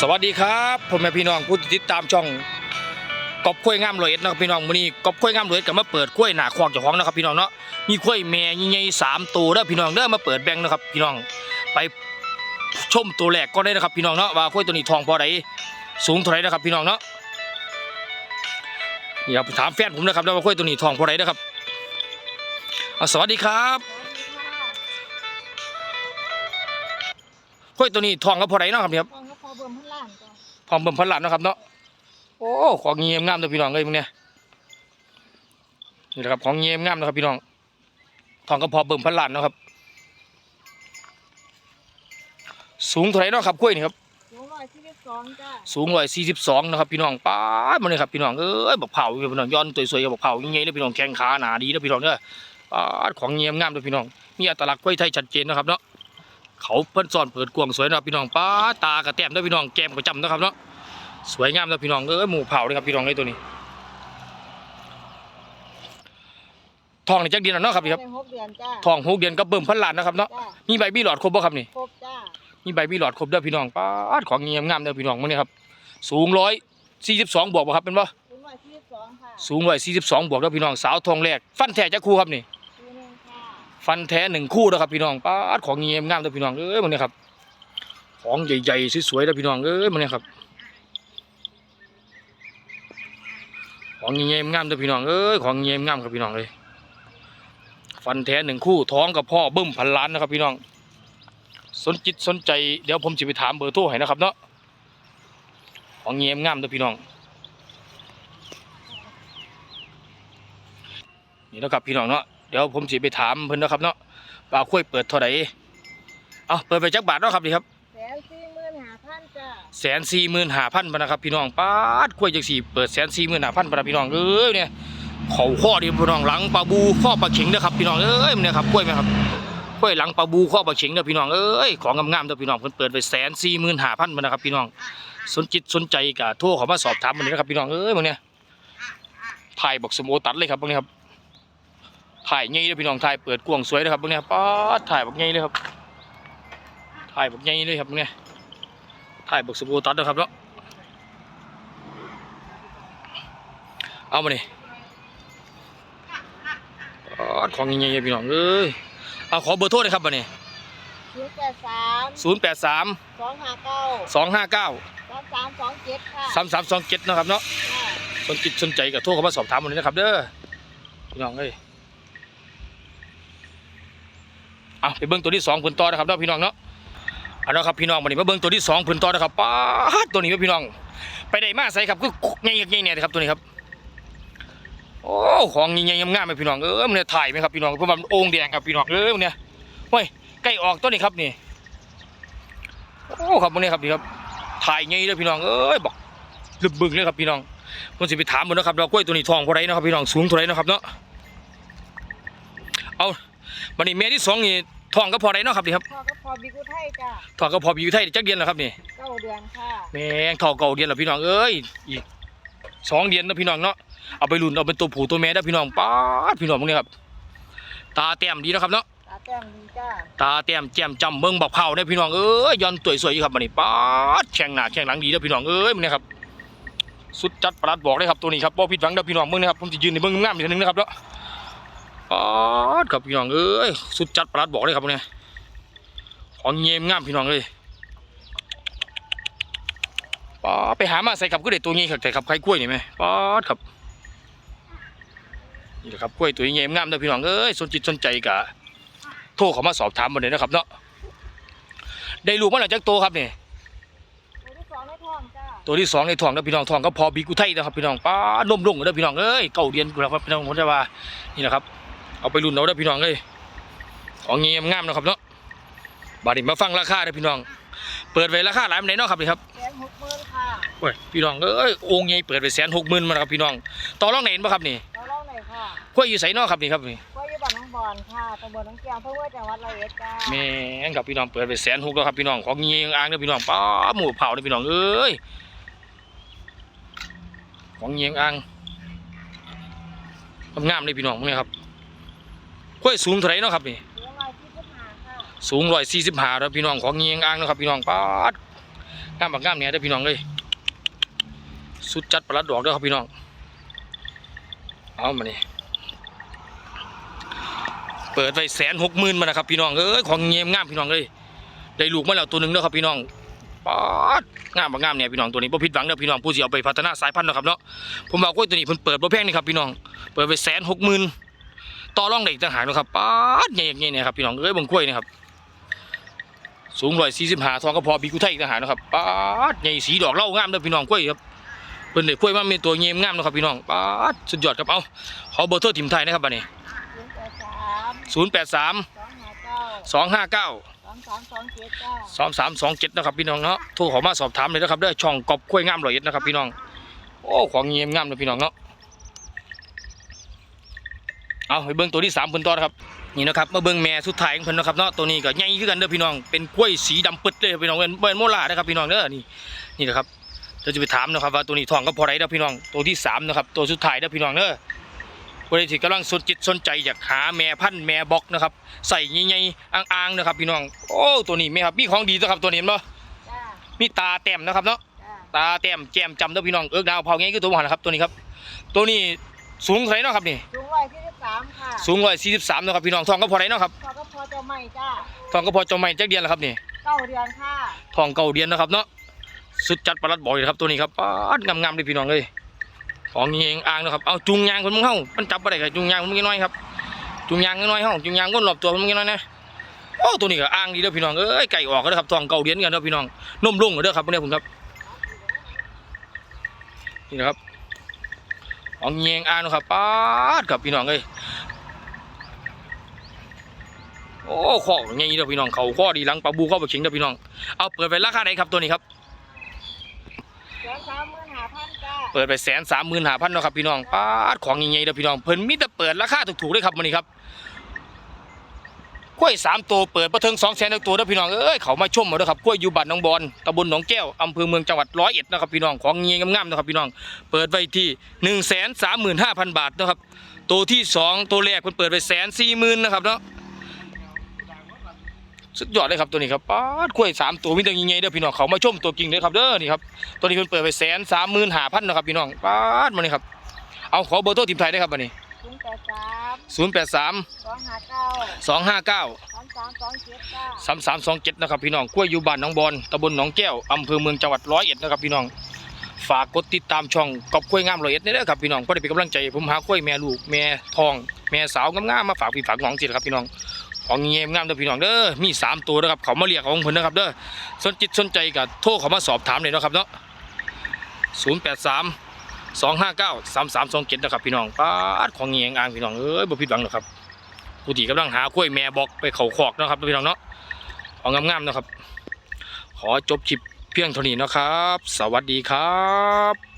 สวัสดีครับผมแม่พี่น้องผู้ติดตามช่องกอบข้วยงามรอยเอ็ดนะครับพี่น้องมื้อนี้กอบข้วยงามรอยเอ็ดก็มาเปิดข้วยหนาคอกเจ้าของนะครับพี่น้องเนาะมีข้วยแม่ใหญ่ๆสามตัวเด้อพี่น้องเด้อมาเปิดแบ่งนะครับพี่น้องไปชมตัวแรกก็ได้นะครับพี่น้องเนาะว่าข้วยตัวนี้ทองพอใดสูงเท่าไรนะครับพี่น้องเนาะนี่ครับถามแฟนผมนะครับว่าข้วยตัวนี้ทองพอใดนะครับสวัสดีครับข้วยตัวนี้ทองก็พอใดเนาะครับเนี่ยครับ พันล้านจ้ะพร้อมเบิ่มพันหลานเนาะครับเนาะโอ้ของเงียมงามเลยพี่น้องเอ้ยมึงเนี่ยนี่แหละครับของเงียมงามนะครับพี่น้องทองก็พอเบิ่มพันหลานเนาะครับ สูงเท่าไหร่เนาะครับกล้วยนี่ครับสูงร้อยสี่สิบสองจ้ะสูงร้อยสี่สิบสองนะครับพี่น้องป้าดมาเลยครับพี่น้องเอ้ยบักเผาอยู่พี่น้องย้อนตัวสวยกับบักเผายังไงเลยพี่น้องแข้งขาหนาดีนะพี่น้องเด้อป้าดของเงียมงามเลยพี่น้องมีอัตลักษณ์กล้วยไทยชัดเจนนะครับเนาะ เขาเพิ่นซ่อนเปิดกวางสวยนะครับพี่น้องป้าดตากระแต้มด้วยพี่น้องแก้มกระจำนะครับเนาะสวยงามนะพี่น้องเอ้ยหมูเผาเลยครับพี่น้องไอ้ตัวนี้ทองในจักเดือนแล้วเนาะครับพี่ครับได้หกเดือนจ้ะทองหกเดือนก็เบิ่มพันล้านนะครับเนาะจ้ะมีใบมีหลอดครบบ่ครับนี่ ครบจ้ะมีใบมีหลอดครบเด้อพี่น้องป้าดของเงียมงามเด้อพี่น้องมื้อนี้ครับ สูงร้อยสี่สิบสองบวกบ่ครับเป็นบ่สูงร้อยสี่สิบสองค่ะ สูงร้อยสี่สิบสองบวกเด้อพี่น้องสาวทองแรก ฟันแท้จักคู่ครับนี่ตัวหนึงค่ะ ฟันแท้หนึ่งคู่เด้อครับพี่น้องป้าดของเงียมงามเด้อพี่น้องเอ้ยมื้อนี้ครับ ของใหญ่ๆสวยๆเด้อพี่น้องเอ้ยมื้อนี้ครับ ของเงียมงามเด้อพี่น้องเอ้ยของเงียมงามครับพี่น้องเลยฟันแท้หนึ่งคู่ท้องกับพ่อเบิ้มพันล้านนะครับพี่น้อง สนจิตสนใจเดี๋ยวผมจะไปถามเบอร์โทรให้นะครับเนาะของเงียมงามเด้อพี่น้องนี่นะครับพี่น้องเนาะ เดี๋ยวผมจะไปถามเพิ่นนะครับเนาะว่าคุยเปิดเท่าไหร่เอาเปิดไปจักบาทเนาะครับนี่ครับแสนสี่หมื่นห้าพันจ้ะแสนสี่หมื่นห้าพันบาทนะครับพี่น้องป้าดกล้วยจังสี่เปิดแสนสี่หมื่นห้าพันบาทพี่น้องเอ้ยเนี่ยเขาข้อดีพี่น้องหลังปลาบูข้อปลาเข็งเด้อครับพี่น้องเอ้ยมันเนี่ยครับกล้วยไหมครับกล้วยหลังปลาบูข้อปลาเข็งเด้อพี่น้องเอ้ยของงามๆเด้อพี่น้องเพิ่นเปิดไปแสนสี่หมื่นห้าพันบาทนะครับพี่น้องสนจิตสนใจกะโทรเข้ามาสอบถามมันนี้นะครับพี่น้องเอ้ยมันเนี่ยถ่ายบอกสมโอตัดเลยครับพวกนี้ครับ ถ่ายง่ายเลยพี่น้องถ่ายเปิดกว้างสวยนะครับพวกนี้ป้าดถ่ายบอกง่ายเลยครับถ่ายบอกง่ายเลยครับพวกนี้ถ่ายบักสบูตัดนะครับเนาะเอามานี่อ๋อของยังไงพี่น้องเอ้ยเอาขอเบอร์โทรเลยครับมานี่ศูนย์แปดสามศูนย์แปดสามสองห้าเก้าสองห้าเก้าสามสามสองเจ็ดค่ะสามสามสองเจ็ดนะครับเนาะจ้ะสนจิตสนใจกับโทรเข้ามาสอบถามมันเลยนะครับเด้อพี่น้องเอ้ย เอาไปเบิ้งตัวที่สองผืนต่อนะครับเนาะพี่น้องเนาะเอาละครับพี่น้องมานี่มาเบิ้งตัวที่สองผืนต่อนะครับป้าตัวนี้ครับพี่น้อง ไปได้มาใส่ครับคือไงไงเนี่ยครับตัวนี้ครับโอ้ของใหญ่ๆงามๆไหมพี่น้องเอ้ยมันเนี่ยถ่ายไหมครับพี่น้องเพราะว่ามันโอ่งแดงครับพี่น้องเอ้ยมันเนี่ยเฮ้ยใกล้ออกตัวนี้ครับนี่โอ้ครับมันเนี่ยครับนี่ครับถ่ายไงเลยพี่น้องเอ้ยบอกลึกบึงเลยครับพี่น้องผมสิไปถามมันนะครับเรากล้วยตัวนี้ทองเท่าไรนะครับพี่น้องสูงเท่าไรนะครับเนาะเอา วันนี้เมียที่สองนี่ทองก็พอไรเนาะครับนี่ครับพ่อก็พอบิ๊กอุทัยจ้ะทองก็พออยู่ไทยจักเดือนแล้วครับนี่เก้าเดือนค่ะแมงทองเก่าเดือนแล้วพี่น้องเอ้ยอีกสองเดือนนะพี่น้องเนาะเอาไปลุ่นเอาเป็นตัวผู้ตัวแม่ได้อพี่น้องป้าดพี่น้องพวกนี้ครับ ตาแต้มดีนะครับเนาะ ตาแต้มดีจ้ะตาแต้มแจ่มจำเบิ่งบักเผาเนี่ยพี่น้องเอ้ยย้อนตัวสวยอยู่ครับมันนี่ป๊าดแข่งหน้าแข่งหลังดีเด้อพี่น้องเอ้ยมันนี่ครับสุดจัดประหลัดบอกเลยครับตัวนี้ครับบ่ผิดหวังเด้อพี่น้องเบิ่งนะครับผมจะยืนในเบิ่งงามอีกทีหนึงนะครับเนาะ ป๊าดครับพี่น้องเอ้ยสุดจัดประหลัดบอกเลยครับเนี่ยของเงียมงามพี่น้องเอ้ยป๊าดไปหามาใส่กับก็ได้ตัวนี้ครับใส่กับไข่กล้วยนี่ไหมป๊าดครับนี่แหละครับกล้วยตัวเงียมงามเด้อพี่น้องเอ้ยสนจิตสนใจกะโทรเขามาสอบถามมาเลยนะครับเนาะได้ลูกมาแล้วจากโตครับนี่ตัวที่สองในท้องจ้ะตัวที่สองในท้องนะพี่น้องท้องก็พอบีกุไทยนะครับพี่น้องป้านมรุ่งเด้อพี่น้องเอ้ยเก่าเดียนกูแล้วครับพี่น้องผมจะว่านี่แหละครับ เอาไปรุ่นเอาเด้อพี่น้องเอ้ยของเงียมงามนะครับเนาะบาดนี้มาฟังราคาเด้อพี่น้อง เปิดไว้ราคาหลายปานใดเนาะครับนี่ครับแสนหกหมื่นค่ะโอ้ยพี่น้องเอ้ยองค์ใหญ่เปิดไปแสนหกหมื่นมาแล้วครับพี่น้องต่อรองไหนเห็นบ่ครับนี่เราเล่าหน่อยค่ะกล้วยอยู่ไสเนาะครับนี่ครับนี่ก็อยู่บ้านน้องบอลค่ะตำบลน้องแก้วเพื่อจังหวัดร้อยเอ็ดจ้าแม่งครับพี่น้องเปิดไปแสนหกแล้วครับพี่น้องของเงียงอ่างเด้อพี่น้องป้าหมูเผาเด้อพี่น้องเอ้ยของเงียงอ่างงามๆเลยพี่น้องพวกนี้ครับ กล้วยสูงเท่าไหรเนาะครับนี่สูงร้อยสี่สิบห้าแล้วพี่น้องของเงียงอ่างนะครับพี่น้องปาดงามบักงามเนี่ยเด้อพี่น้องเลยสุดจัดประหลัดดอกเด้อครับพี่น้องเอามานี่เปิดไปแสนหกหมื่นมานะครับพี่น้องเอ้ยของเงียมงามพี่น้องเลยได้ลูกมาแล้วตัวหนึ่งเด้อครับพี่น้องปาดงามบักงามเนี่ยพี่น้องตัวนี้บ่ผิดหวังเด้อพี่น้องผู้สิเอาไปพัฒนาสายพันธุ์เนาะครับเนาะผมบอกว่าตัวนี้เพิ่นเปิดบ่แพงนี่ครับพี่น้องเปิดไปแสนหกหมื่น ต่อรองได้อีกต่างหากนะครับป๊าดใหญ่ๆเนี่ยครับพี่น้องเอ้ยบิ่งกล้วยนี่ครับสูงร้อยสี่สิบห้าทองก็พอบีกุไทยอีกต่างหากนะครับป้าดใหญ่สีดอกเล่างามเด้อพี่น้องกล้วยครับเพิ่นได้กล้วยมาเป็นตัวเงี้ยงามนะครับพี่น้องป้าดสุดยอดครับเอาขอเบอร์โทรทีมไทยนะครับบัดนี้ศูนย์แปดสามสองห้าเก้าสองสามสองเจ็ดนะครับพี่น้องเนาะโทรขอมาสอบถามเลยนะครับด้อช่องกอบกล้วยงามร้อยเอ็ดนะครับพี่น้องโอ้ของเงี้ยงามเลยพี่น้องเนาะ เอาไปเบิ่งตัวที่สามเพิ่นต่อนะครับนี่นะครับมาเบิ่งแม่สุดท้ายของเพิ่นนะครับเนาะตัวนี้ก็ใหญ่คือกันเด้อพี่น้องเป็นกล้วยสีดำปึ๊ดเลยพี่น้องเป็นเป็นโมล่านะครับพี่น้องเด้อนี่นี่นะครับเราจะไปถามนะครับว่าตัวนี้ทองก็พอไรเด้อพี่น้องตัวที่สามนะครับตัวสุดท้ายเด้อพี่น้องเด้อคนที่กำลังสนจิตสนใจอยากหาแม่พันธุ์แม่บ็อกนะครับใส่ใหญ่ๆอ่างๆนะครับพี่น้องโอ้ตัวนี้แม่ครับมีของดีนะครับตัวนี้เห็นบ่จ้ามีตาแต้มนะครับเนาะจ้าตาแต้มแจ่มจำเด้อพี่น้องเอิกดาวเผาไงคือตัวหันนะครับตัวนี้ครับ ตัวนี้สูงเท่าไหร่เนาะครับนี่สูงร้อยที่ สิบสามค่ะสูงร้อยสี่สิบสามนาะครับพี่น้องทองก็พอไรเนาะครับพอก็พอจะไม่จ้าทองก็พอจมไม่จักเดียนแล้วครับนี่เก้าเดือนค่ะทองเก่าเดียนนะครับเนาะสุดจัดประหลัดบอกเลยครับตัวนี้ครับป๊าดงามๆเลยพี่น้องเลยของนี่เองอ่างนะครับเอาจุงยางคนมึงเฮามันจับอะไรกับจุงยางมันมึงน้อยครับจุงยางน้อยเฮาจุงยางก้นรอบตัวมันมึงน้อยนะโอ้ตัวนี้ก็อ่างดีเด้อพี่น้องเอ้ยไก่ออกก็เด้อครับทองเก่าเดียนกันเด้อพี่น้องนมลุ่งเด้อครับพวกนี้ผมครับนี่นะครับ ของเงียงอ่างนะครับป๊าดครับพี่น้องเอ้ยโอ้ข้อใหญ่เด้อพี่น้องเขาข้อดีหลังปลาบูเข้าไปเข็งเด้อพี่น้องเอาเปิดไปราคาไหนครับตัวนี้ครับเดือนสามหมื่นห้าพันจ้าเปิดไปแสนสามหมื่นห้าพันเนาะครับพี่น้องป้าดของใหญ่ๆเด้อพี่น้องเพิ่นมีแต่เปิดราคาถูกๆเลยครับมื้อนี้ครับ กล้วยสามตัวเปิดประเทิงสองแสนตัวเด้อพี่น้องเอ้ยเขามาชมเอาเด้อครับกล้วยอยู่บ้านหนองบอนตำบลหนองแก้วอำเภอเมืองจังหวัดร้อยเอ็ดนะครับพี่น้องของเงี้ยงามๆนะครับพี่น้องเปิดไว้ที่หนึ่งแสนสามหมื่นห้าพันบาทนะครับตัวที่สองตัวแรกเพิ่นเปิดไปแสนสี่หมื่นนะครับเนาะสุดยอดเลยครับตัวนี้ครับป้าดกล้วยสามตัวมีแต่ใหญ่ๆเด้อพี่น้องเขามาชมตัวจริงเด้อครับเด้อนี่ครับตัวนี้เพิ่นเปิดไปแสนสามหมื่นห้าพันนะครับพี่น้องป้าดมานี่ครับเอาขอเบอร์โทรทีมไทยได้ครับวันนี้ ศูนย์แปดสามศูนย์แปดสามสองห้าเก้าสองห้าเก้าสามสามสองเจ็ดจ้าสามสามสองเจ็ดนะครับพี่น้องกล้วยอยู่บ้านหนองบอนตำบลหนองแก้วอำเภอเมืองจังหวัดร้อยเอ็ดนะครับพี่น้องฝากกดติดตามช่องกอบกล้วยงามร้อยเอ็ดนี่เด้อครับพี่น้องก็ได้เป็นกำลังใจให้ผมหากล้วยแม่ลูกแม่ทอง แม่สาวงามๆมาฝากพี่ฝากน้องสิครับพี่น้องของเงี้ยงามเด้อพี่น้องเด้อมีสามตัวนะครับเขามาเรียกของเพิ่นนะครับเด้อสนจิตสนใจกับโทรเขามาสอบถามเลยเนาะครับเนาะศูนย์แปดสาม สองห้าเก้าสามสามสองเจ็ดนะครับพี่น้องปาดของเงียงอ่างพี่น้องเอ้ยบ่ผิดหวังหรอกครับกูตีกำลังหากล้วยแม่บอกไปเขาขอกนะครับพี่น้องเนาะของงามๆนะครับ ขอจบคลิปเพียงเท่านี้นะครับ สวัสดีครับ